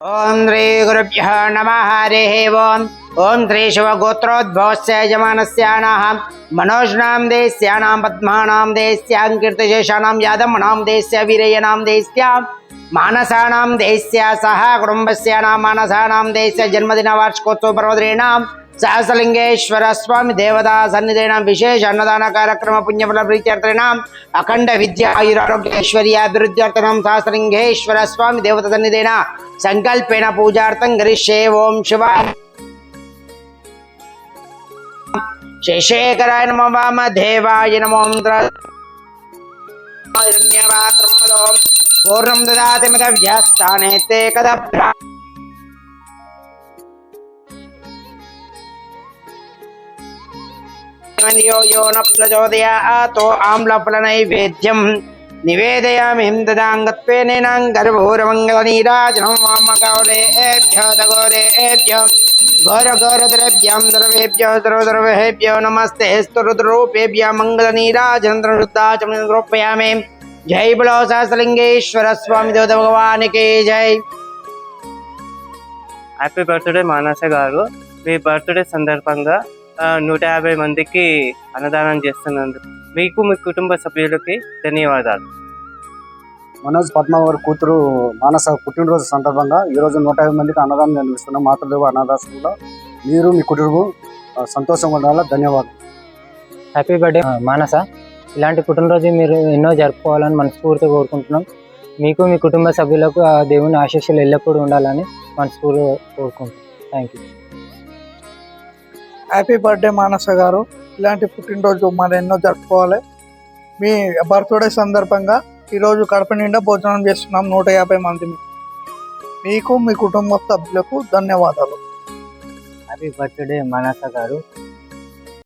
ओम श्री गुरुभ्य नम, हरे ओम। ओम श्री शिवगोत्रोद्भवस्य यजमानस्याणाः मनोजनाम देस्याणां पद्मानाम देस्यां कीर्तिशेषाणाम यादमणां देस्य वीरयनाम देस्यां मानसानाम देस्य सह कुटुम्बस्याणां, मानसाणां देस्य जन्मदिनवार्षिकोत्सवपर्वदिनां సహసలింగేశ్వర స్వామి దేవతా సన్నిధేనాం విశేష అన్నదాన కార్యక్రమ పుణ్యఫల ప్రీత్యర్థినాం అఖండ విద్య ఆయురారోగ్య ఐశ్వర్యాభివృద్ధ్యర్థనం సహస్రలింగేశ్వర స్వామి దేవత సన్నిధేన సంకల్పేణ పూజార్థం గరిష్యే ఓం శివ శశేఖరాయ నమ వామ దేవాయ నమో పూర్ణం దాతి మిత వ్యస్తానే తే కదా यो यो न प्रचोदयातो आम्लफलनैवेद्यं निवेदयामि हिं ददाङ्गत्वेनेनां गर्भोरमङ्गलनीराजनं वामगौरेभ्यो दगोरेभ्यो घोरघोरद्रव्यं द्रवेभ्यो द्रवद्रवेभ्यो नमस्ते स्तुरुद्रूपेभ्य मङ्गलनीराजनं रोपयामि जय बोलो सहस्रलिङ्गेश्वर स्वामी देवता भगवान की जय హ్యాపీ బర్త్డే మానస గారు మీ బర్త్డే సందర్భంగా ఆ, నూట యాభై మందికి అన్నదానం చేస్తున్నందుకు మీకు మీ కుటుంబ సభ్యులకి ధన్యవాదాలు. మనోజ్ పద్మ గారి కూతురు మానస పుట్టినరోజు సందర్భంగా ఈ రోజు నూట యాభై మందికి అన్నదానం నిర్వహిస్తున్నాం మాతృదేవ అన్నదాసంలో మీరు మీ కుటుంబం సంతోషంగా ఉండాలి? ధన్యవాదాలు. హ్యాపీ బర్త్డే మానస ఇలాంటి పుట్టినరోజు మీరు ఎన్నో జరుపుకోవాలని మనస్ఫూర్తిగా కోరుకుంటున్నాం. మీకు మీ కుటుంబ సభ్యులకు ఆ దేవుని ఆశీస్సులు ఎల్లప్పుడూ ఉండాలని మనస్ఫూర్తిగా కోరుకుంటున్నాం. Thank you happy birthday Manasa గారు. ఇలాంటి పుట్టినరోజు మరి ఎన్నో జరుపుకోవాలి. మీ బర్త్డే సందర్భంగా ఈరోజు కడప నిండా భోజనం చేస్తున్నాం నూట యాభై మందిని. మీకు మీ కుటుంబ సభ్యులకు ధన్యవాదాలు. హ్యాపీ బర్త్డే మానస గారు.